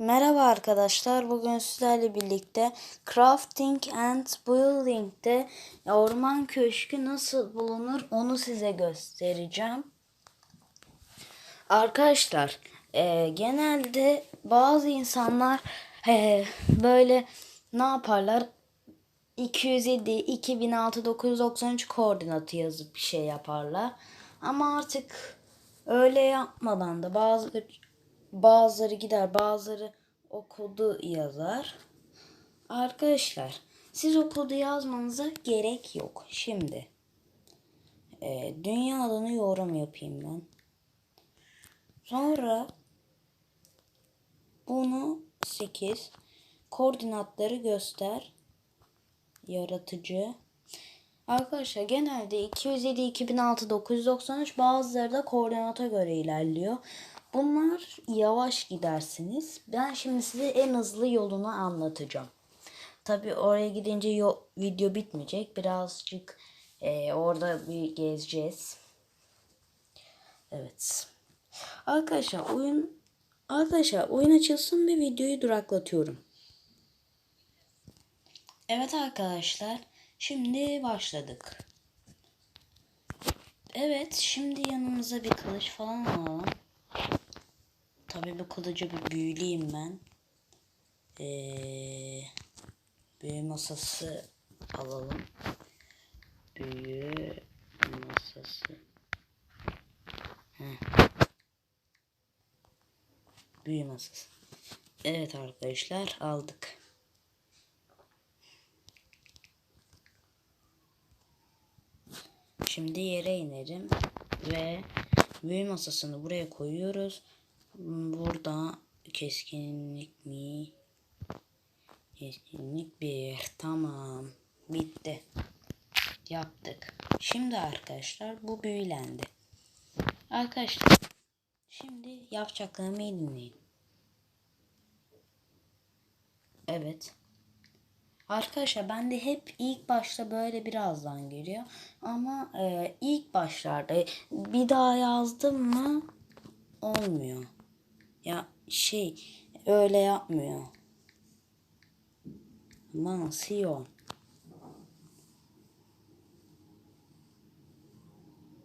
Merhaba arkadaşlar. Bugün sizlerle birlikte Crafting and Building'de orman köşkü nasıl bulunur onu size göstereceğim. Arkadaşlar e, genelde bazı insanlar e, böyle ne yaparlar? 207, 2006, 993 koordinatı yazıp bir şey yaparlar. Ama artık öyle yapmadan da bazı bazıları gider bazıları o kodu yazar. Arkadaşlar siz o kodu yazmanıza gerek yok. Şimdi e, dünya adını yorum yapayım ben. Sonra bunu 8 koordinatları göster yaratıcı Arkadaşlar genelde 207, 2006, 993 bazıları da koordinata göre ilerliyor. Bunlar yavaş gidersiniz. Ben şimdi size en hızlı yolunu anlatacağım. Tabi oraya gidince yo- video bitmeyecek. Birazcık e, orada bir gezeceğiz. Evet. Arkadaşlar oyun arkadaşlar oyun açılsın ve videoyu duraklatıyorum. Evet arkadaşlar. Şimdi başladık. Evet şimdi yanımıza bir kılıç falan alalım. Tabii bu kılıcı bir büyüleyeyim ben. Ee, büyü masası alalım. Büyü masası. Heh. Büyü masası. Evet arkadaşlar aldık. Şimdi yere inerim ve büyü masasını buraya koyuyoruz. Burada keskinlik mi? Keskinlik bir. Tamam. Bitti. Yaptık. Şimdi arkadaşlar bu büyülendi. Arkadaşlar şimdi yapacaklarımı iyi dinleyin. Evet. Arkadaşlar ben de hep ilk başta böyle birazdan geliyor. Ama e, ilk başlarda bir daha yazdım mı olmuyor. Ya şey öyle yapmıyor. Mansiyon.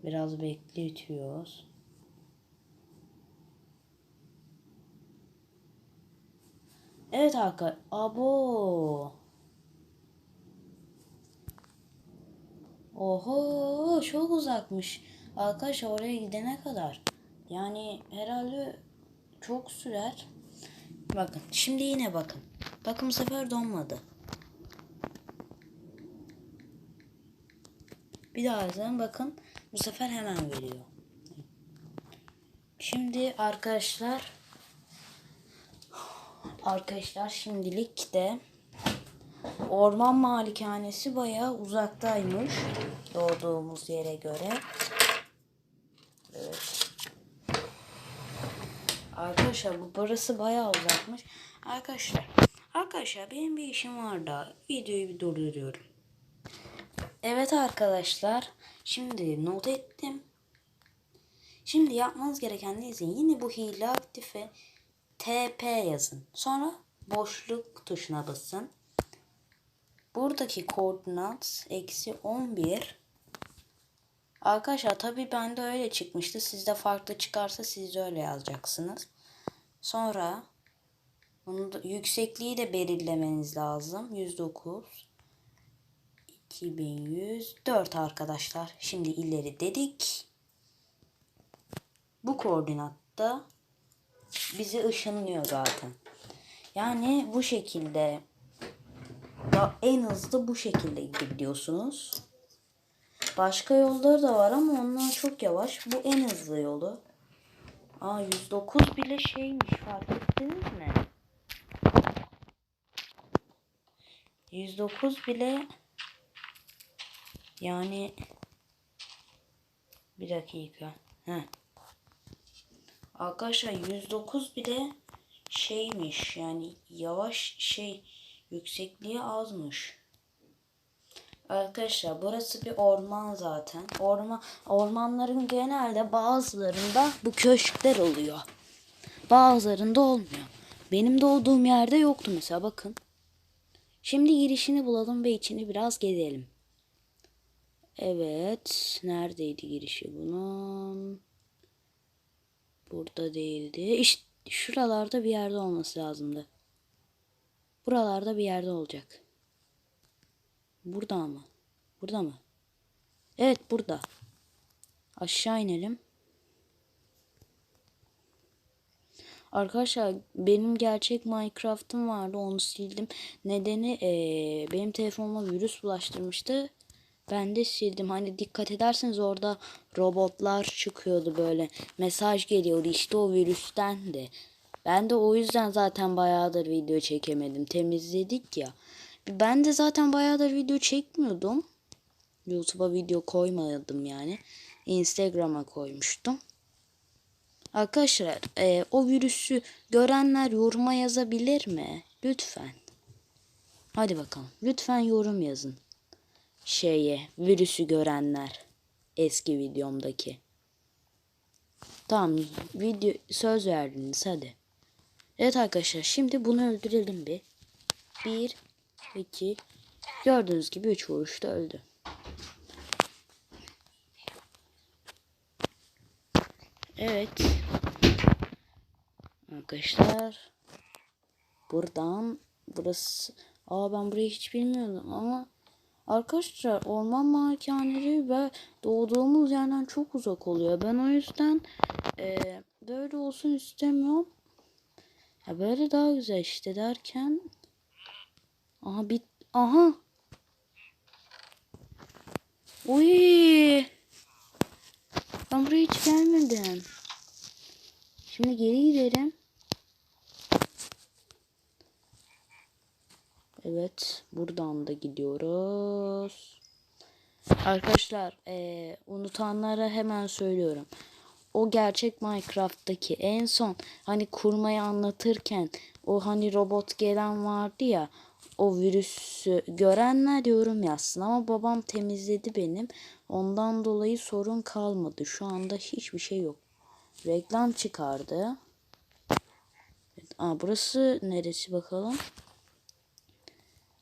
Biraz bekletiyoruz. Evet arkadaşlar. Abo. Oho çok uzakmış. Arkadaşlar oraya gidene kadar. Yani herhalde çok sürer. Bakın şimdi yine bakın. Bakın bu sefer donmadı. Bir daha yazalım bakın. Bu sefer hemen veriyor. Şimdi arkadaşlar arkadaşlar şimdilik de orman malikanesi bayağı uzaktaymış doğduğumuz yere göre. Evet. Arkadaşlar bu burası bayağı uzakmış. Arkadaşlar arkadaşlar benim bir işim var da videoyu bir durduruyorum. Evet arkadaşlar şimdi not ettim. Şimdi yapmanız gereken ne izin? Yine bu hile aktife TP yazın. Sonra boşluk tuşuna basın. Buradaki koordinat eksi 11. Arkadaşlar tabi bende öyle çıkmıştı. Sizde farklı çıkarsa siz öyle yazacaksınız. Sonra bunu da, yüksekliği de belirlemeniz lazım. 109 2104 arkadaşlar. Şimdi ileri dedik. Bu koordinatta bizi ışınlıyor zaten. Yani bu şekilde en hızlı bu şekilde gidebiliyorsunuz. Başka yolları da var ama onlar çok yavaş. Bu en hızlı yolu. Aa 109 bile şeymiş fark ettiniz mi? 109 bile yani bir dakika. Heh. Arkadaşlar 109 bile şeymiş yani yavaş şey yüksekliği azmış. Arkadaşlar burası bir orman zaten. Orman ormanların genelde bazılarında bu köşkler oluyor. Bazılarında olmuyor. Benim doğduğum yerde yoktu mesela bakın. Şimdi girişini bulalım ve içini biraz gezelim. Evet. Neredeydi girişi bunun? Burada değildi. İşte şuralarda bir yerde olması lazımdı. Buralarda bir yerde olacak. Burada mı? Burada mı? Evet burada. Aşağı inelim. Arkadaşlar benim gerçek Minecraft'ım vardı onu sildim. Nedeni eee, benim telefonuma virüs bulaştırmıştı. Ben de sildim. Hani dikkat ederseniz orada robotlar çıkıyordu böyle. Mesaj geliyordu işte o virüsten de. Ben de o yüzden zaten bayağıdır video çekemedim. Temizledik ya. Ben de zaten bayağıdır video çekmiyordum. YouTube'a video koymadım yani. Instagram'a koymuştum. Arkadaşlar e, o virüsü görenler yoruma yazabilir mi? Lütfen. Hadi bakalım. Lütfen yorum yazın. Şeye virüsü görenler. Eski videomdaki. Tamam video söz verdiniz hadi. Evet arkadaşlar şimdi bunu öldürelim bir. Bir, iki, gördüğünüz gibi üç vuruşta öldü. Evet. Arkadaşlar. Buradan burası. Aa ben burayı hiç bilmiyordum ama arkadaşlar orman malikaneleri ve doğduğumuz yerden çok uzak oluyor. Ben o yüzden e, böyle olsun istemiyorum. Ya böyle daha güzel işte derken aha bit aha Uy ben buraya hiç gelmedim. Şimdi geri gidelim. Evet. Buradan da gidiyoruz. Arkadaşlar eee, unutanlara hemen söylüyorum. O gerçek Minecraft'taki en son hani kurmayı anlatırken o hani robot gelen vardı ya o virüsü görenler yorum yazsın ama babam temizledi benim. Ondan dolayı sorun kalmadı. Şu anda hiçbir şey yok. Reklam çıkardı. Aa, burası neresi bakalım?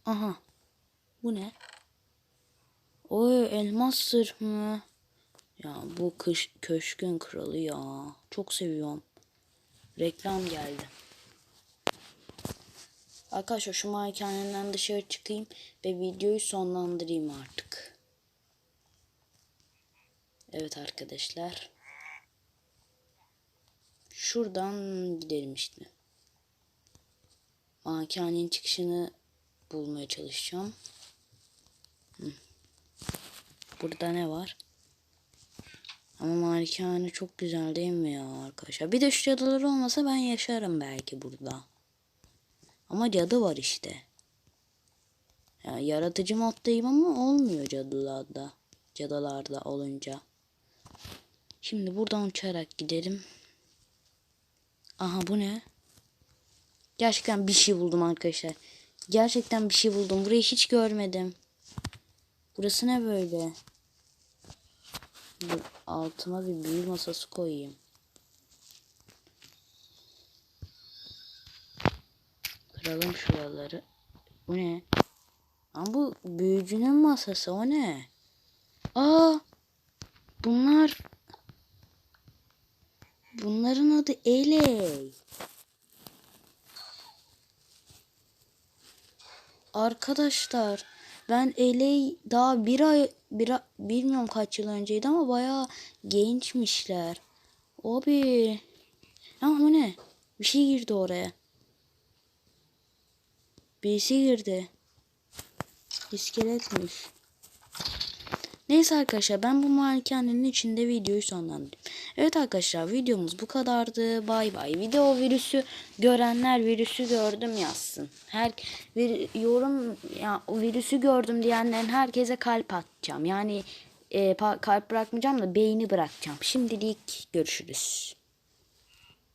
Aha. Bu ne? Oy elmas sırf mı? Ya bu kış, köşkün kralı ya. Çok seviyorum. Reklam geldi. Arkadaşlar şu malikaneden dışarı çıkayım ve videoyu sonlandırayım artık. Evet arkadaşlar. Şuradan gidelim işte. Malikanenin çıkışını bulmaya çalışacağım. Burada ne var? Ama malikane çok güzel değil mi ya arkadaşlar? Bir de şu cadılar olmasa ben yaşarım belki burada. Ama cadı var işte. Ya yaratıcı moddayım ama olmuyor cadılarda. Cadılarda olunca. Şimdi buradan uçarak gidelim. Aha bu ne? Gerçekten bir şey buldum arkadaşlar. Gerçekten bir şey buldum. Burayı hiç görmedim. Burası ne böyle? Dur, altıma bir büyü masası koyayım. Kıralım şuraları. Bu ne? Ama bu büyücünün masası o ne? Aa! Bunlar Bunların adı Eley. Arkadaşlar ben Eley daha bir ay bir bilmiyorum kaç yıl önceydi ama bayağı gençmişler. Abi. Ama o ne? Bir şey girdi oraya. Birisi girdi. İskeletmiş. Neyse arkadaşlar ben bu malikanenin içinde videoyu sonlandırdım. Evet arkadaşlar videomuz bu kadardı. Bay bay. Video virüsü görenler virüsü gördüm yazsın. Her bir yorum ya o virüsü gördüm diyenlerin herkese kalp atacağım. Yani e, kalp bırakmayacağım da beyni bırakacağım. Şimdilik görüşürüz.